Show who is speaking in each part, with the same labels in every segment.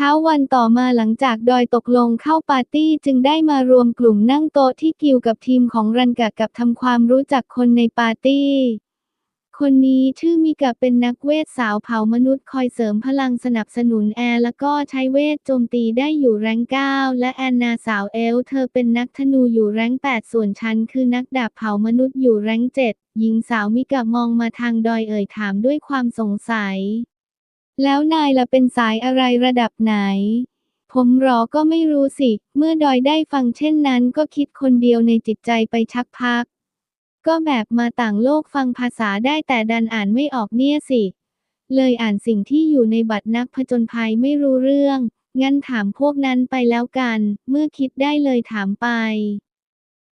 Speaker 1: ช้าวันต่อมาหลังจากดอยตกลงเข้าปาร์ตี้จึงได้มารวมกลุ่มนั่งโต๊ะที่กิวกับทีมของรันกะกับทำความรู้จักคนในปาร์ตี้ คนนี้ชื่อมิกะเป็นนักเวทสาวเผามนุษย์คอยเสริมพลังสนับสนุนแอร์แล้วก็ใช้เวทโจมตีได้อยู่แรงเก้าและแอนนาสาวเอล เธอเป็นนักธนูอยู่แรงแปดส่วนฉันคือนักดาบเผามนุษย์อยู่แรงเจ็ดหญิงสาวมิกะมองมาทางดอยเอ่ยถามด้วยความสงสัย แล้วนายละเป็นสายอะไรระดับไหน ผมรอก็ไม่รู้สิ เมื่อดอยได้ฟังเช่นนั้นก็คิดคนเดียวในจิตใจไปชักพัก ก็แบบมาต่างโลกฟังภาษาได้แต่ดันอ่านไม่ออกเนี่ยสิ เลยอ่านสิ่งที่อยู่ในบัตรนักผจญภัยไม่รู้เรื่อง งั้นถามพวกนั้นไปแล้วกัน เมื่อคิดได้เลยถามไป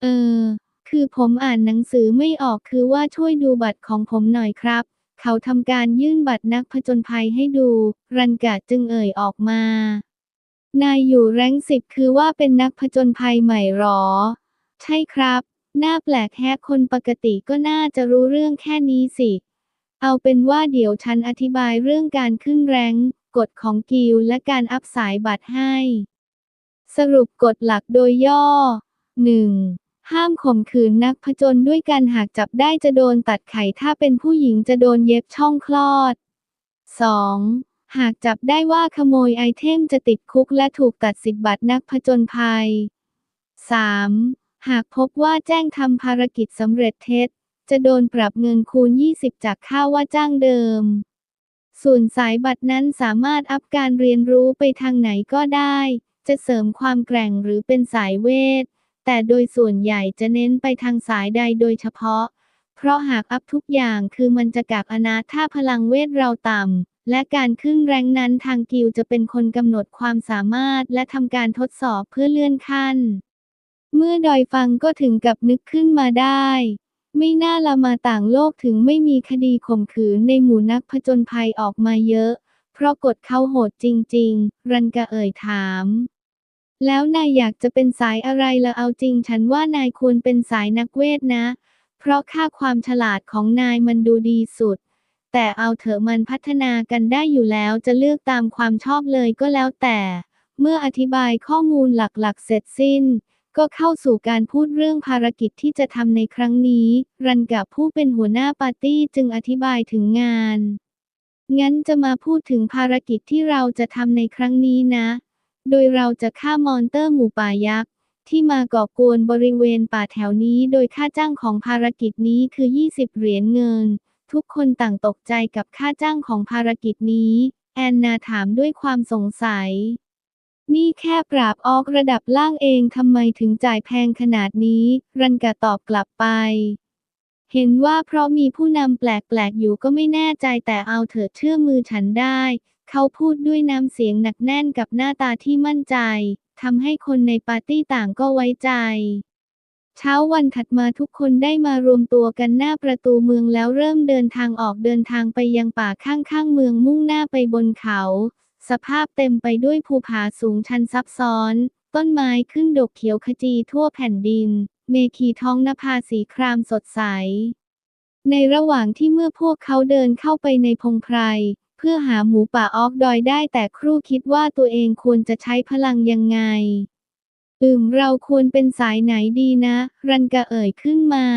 Speaker 1: เออ คือผมอ่านหนังสือไม่ออกคือว่าช่วยดูบัตรของผมหน่อยครับ เขาทำการยื่นบัตรนักผจญภัยให้ดู รันกะจึงเอ่ยออกมา นายอยู่แรงสิบคือว่าเป็นนักผจญภัยใหม่หรอ ใช่ครับหน้าแปลกแฮะคนปกติก็น่าจะรู้เรื่องแค่นี้สิ เอาเป็นว่าเดี๋ยวฉันอธิบายเรื่องการขึ้นแรงกฎของกิลและการอัพสายบัตรให้ สรุปกฎหลักโดยย่อ 1. ห้ามข่มขืนนักผจญด้วยการหากจับได้จะโดนตัดไข่ถ้าเป็นผู้หญิงจะโดนเย็บช่องคลอด 2. หากจับได้ว่าขโมยไอเทมจะติดคุกและถูกตัดสิทธิบัตรนักผจญภัย 3. หากพบว่าแจ้งทำภารกิจสำเร็จเท็จ จะโดนปรับเงินคูณ 20 จากค่าว่าจ้างเดิม ส่วนสายบัตรนั้นสามารถอัพการเรียนรู้ไปทางไหนก็ได้ จะเสริมความแกร่งหรือเป็นสายเวท แต่โดยส่วนใหญ่จะเน้นไปทางสายใดโดยเฉพาะ เพราะหากอัพทุกอย่างคือมันจะกากอนาถ้าพลังเวทเราต่ำ และการขึ้นแรงนั้นทางกิลจะเป็นคนกำหนดความสามารถและทำการทดสอบเพื่อเลื่อนขั้น เมื่อดอยฟังก็ถึงกับนึกขึ้นมาได้ ไม่น่าละมาต่างโลกถึงไม่มีคดีข่มขืนในหมู่นักผจญภัยออกมาเยอะ เพราะกฎเขาโหดจริง ๆ รันกะเอ่ยถาม แล้วนายอยากจะเป็นสายอะไรละเอาจริง ฉันว่านายควรเป็นสายนักเวทนะ เพราะค่าความฉลาดของนายมันดูดีสุด แต่เอาเถอะมันพัฒนากันได้อยู่แล้วจะเลือกตามความชอบเลยก็แล้วแต่ เมื่ออธิบายข้อมูลหลักๆ เสร็จสิ้น ก็เข้าสู่การพูดเรื่องภารกิจที่จะทำในครั้งนี้ รันกับผู้เป็นหัวหน้าปาร์ตี้จึงอธิบายถึงงาน งั้นจะมาพูดถึงภารกิจที่เราจะทำในครั้งนี้นะ โดยเราจะฆ่ามอนเตอร์หมูป่ายักษ์ที่มาก่อกวนบริเวณป่าแถวนี้ โดยค่าจ้างของภารกิจนี้คือ 20 เหรียญเงิน ทุกคนต่างตกใจกับค่าจ้างของภารกิจนี้ แอนนาถามด้วยความสงสัย นี่แค่ปราบออกระดับล่างเองทำไมถึงจ่ายแพงขนาดนี้ รันกะตอบกลับไป เห็นว่าเพราะมีผู้นำแปลกๆอยู่ก็ไม่แน่ใจแต่เอาเถอะเชื่อมือฉันได้ เขาพูดด้วยน้ำเสียงหนักแน่นกับหน้าตาที่มั่นใจ ทำให้คนในปาร์ตี้ต่างก็ไว้ใจ เช้าวันถัดมาทุกคนได้มารวมตัวกันหน้าประตูเมืองแล้วเริ่มเดินทางออกเดินทางไปยังป่าข้างๆเมืองมุ่งหน้าไปบนเขา สภาพเต็มไปด้วยภูผาสูงชันซับซ้อน ต้นไม้ขึ้นดกเขียวขจีทั่วแผ่นดิน เมฆีท้องนภาสีครามสดใสในระหว่างที่เมื่อพวกเขาเดินเข้าไปในพงไพร พื่อหาหมูป่าออกดอยได้แต่ครู่คิดว่าตัวเองควรจะใช้พลังยังไง อืมเราควรเป็นสายไหนดีนะ รันกะเอ่ยขึ้นมา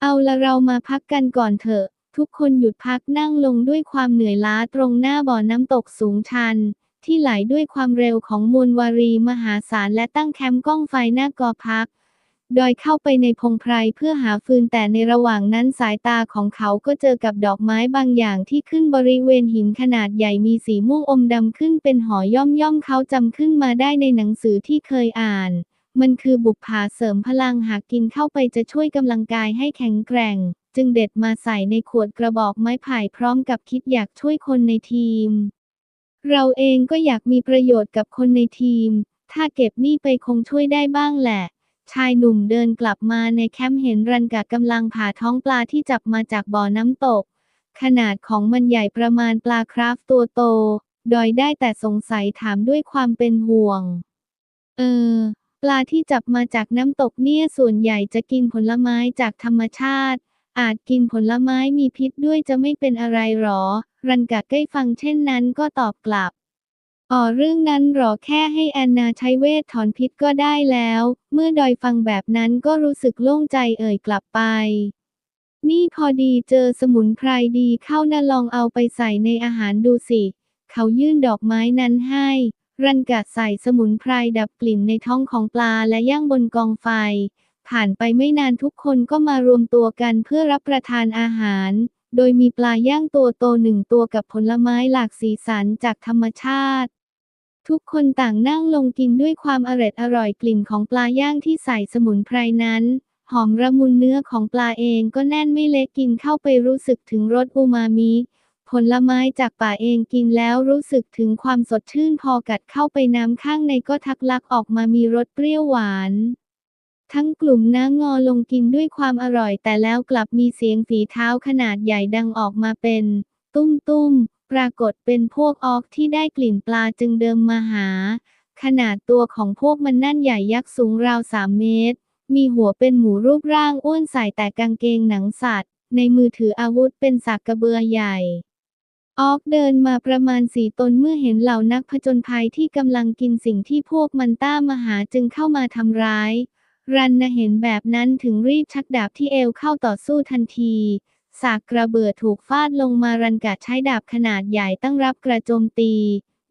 Speaker 1: เอาละเรามาพักกันก่อนเถอะ ทุกคนหยุดพักนั่งลงด้วยความเหนื่อยล้าตรงหน้าบ่อน้ำตกสูงชัน ที่ไหลด้วยความเร็วของมวลวารีมหาศาลและตั้งแคมป์กล้องไฟหน้ากอพัก ดอยเข้าไปในพงไพรเพื่อหาฟืนแต่ในระหว่างนั้นสายตาของเขาก็เจอกับดอกไม้บางอย่างที่ขึ้นบริเวณหินขนาดใหญ่มีสีม่วงอมดำขึ้นเป็นหอย่อมย่อมเขาจำขึ้นมาได้ในหนังสือที่เคยอ่าน มันคือบุปผาเสริมพลังหากกินเข้าไปจะช่วยกำลังกายให้แข็งแกร่ง จึงเด็ดมาใส่ในขวดกระบอกไม้ไผ่พร้อมกับคิดอยากช่วยคนในทีม เราเองก็อยากมีประโยชน์กับคนในทีม ถ้าเก็บนี่ไปคงช่วยได้บ้างแหละ ชายหนุ่มเดินกลับมาในแคมป์เห็นรันกะกำลังผ่าท้องปลาที่จับมาจากบ่อน้ำตก ขนาดของมันใหญ่ประมาณปลาคราฟตัวโต ดอยได้แต่สงสัยถามด้วยความเป็นห่วง เออ ปลาที่จับมาจากน้ำตกเนี่ยส่วนใหญ่จะกินผลไม้จากธรรมชาติ อาจกินผลไม้มีพิษด้วยจะไม่เป็นอะไรหรอ รันกะใกล้ฟังเช่นนั้นก็ตอบกลับ อ๋อเรื่องนั้นหรอแค่ให้แอนนาใช้เวทถอนพิษก็ได้แล้ว เมื่อดอยฟังแบบนั้นก็รู้สึกโล่งใจเอ่ยกลับไป นี่พอดีเจอสมุนไพรดีเข้านะลองเอาไปใส่ในอาหารดูสิ เขายื่นดอกไม้นั้นให้ รันกะใส่สมุนไพรดับกลิ่นในท้องของปลาและย่างบนกองไฟ ผ่านไปไม่นานทุกคนก็มารวมตัวกันเพื่อรับประทานอาหารโดยมีปลาย่างตัวโตหนึ่งตัวกับผลไม้หลากสีสันจากธรรมชาติ ทุกคนต่างนั่งลงกินด้วยความอร็ดอร่อยกลิ่นของปลาย่างที่ใส่สมุนไพรนั้น หอมระมุนเนื้อของปลาเองก็แน่นไม่เล็กกินเข้าไปรู้สึกถึงรสอูมามิผลไม้จากป่าเองกินแล้วรู้สึกถึงความสดชื่นพอกัดเข้าไปน้ำข้างในก็ทักลักออกมามีรสเปรี้ยวหวาน ทั้งกลุ่มน้างอลงกินด้วยความอร่อยแต่แล้วกลับมีเสียงฝีเท้าขนาดใหญ่ดังออกมาเป็น ตุ้มตุ้ม รากฏเป็นพวกออกที่ได้กลิ่นปลาจึงเดิมมาหา ขนาดตัวของพวกมันนั่นใหญ่ยักษ์สูงราวสามเมตร มีหัวเป็นหมูรูปร่างอ้วนใส่แต่กางเกงหนังสัตว์ ในมือถืออาวุธเป็นสากกระเบือใหญ่ออกเดินมาประมาณสี่ตนเมื่อเห็นเหล่านักผจญภัยที่กำลังกินสิ่งที่พวกมันต้ามาหาจึงเข้ามาทำร้าย รันนะเห็นแบบนั้นถึงรีบชักดาบที่เอวเข้าต่อสู้ทันที สากกระเบือถูกฟาดลงมารันกะใช้ดาบขนาดใหญ่ตั้งรับกระโจมตี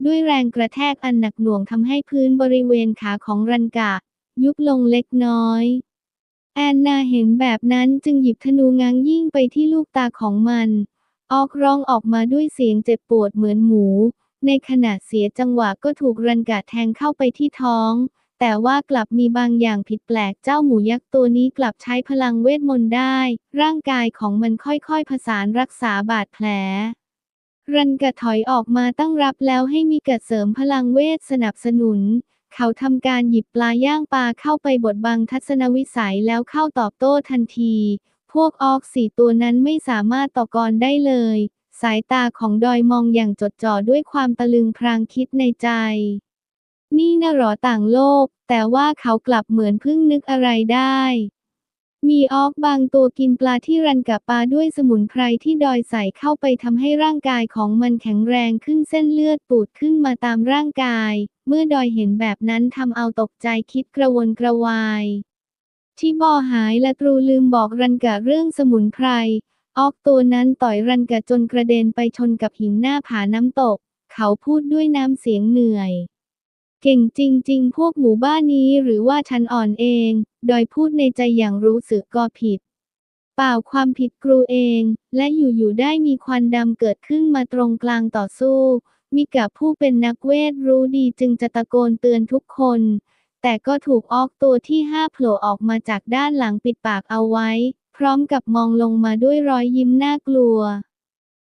Speaker 1: ด้วยแรงกระแทกอันหนักหน่วงทำให้พื้นบริเวณขาของรันกะ ยุบลงเล็กน้อย แอนนาเห็นแบบนั้นจึงหยิบธนูง้างยิ่งไปที่ลูกตาของมัน ออกร้องออกมาด้วยเสียงเจ็บปวดเหมือนหมู ในขณะเสียจังหวะก็ถูกรันกะแทงเข้าไปที่ท้อง แต่ว่ากลับมีบางอย่างผิดแปลกเจ้าหมูยักษ์ตัวนี้กลับใช้พลังเวทมนต์ได้ ร่างกายของมันค่อยๆผสานรักษาบาดแผล รันกะถอยออกมาตั้งรับแล้วให้มีกะเสริมพลังเวทสนับสนุน เขาทำการหยิบปลาย่างปลาเข้าไปบดบังทัศนวิสัยแล้วเข้าตอบโต้ทันที พวกออกสี่ตัวนั้นไม่สามารถต่อกรได้เลย สายตาของดอยมองอย่างจดจ่อด้วยความตะลึงพรางคิดในใจ นี่น่ะหรอต่างโลก แต่ว่าเขากลับเหมือนเพิ่งนึกอะไรได้ มีออกบางตัวกินปลาที่รันกับปลาด้วยสมุนไพรที่ดอยใส่เข้าไปทำให้ร่างกายของมันแข็งแรงขึ้นเส้นเลือดปูดขึ้นมาตามร่างกาย เมื่อดอยเห็นแบบนั้นทำเอาตกใจคิดกระวนกระวายที่บอหายและตรูลืมบอกรันกะเรื่องสมุนไพร ออกตัวนั้นต่อยรันกะจนกระเด็นไปชนกับหินหน้าผาน้ำตก เขาพูดด้วยน้ำเสียงเหนื่อย เก่งจริง ๆ พวกหมู่บ้านนี้หรือว่าฉันอ่อนเอง ดอยพูดในใจอย่างรู้สึกก็ผิด เปล่าความผิดครูเอง และอยู่ ๆ ได้มีควันดำเกิดขึ้นมาตรงกลางต่อสู้ มิกะผู้เป็นนักเวทรู้ดีจึงจะตะโกนเตือนทุกคน แต่ก็ถูกออกตัวที่ห้าโผล่ออกมาจากด้านหลังปิดปากเอาไว้ พร้อมกับมองลงมาด้วยรอยยิ้มน่ากลัว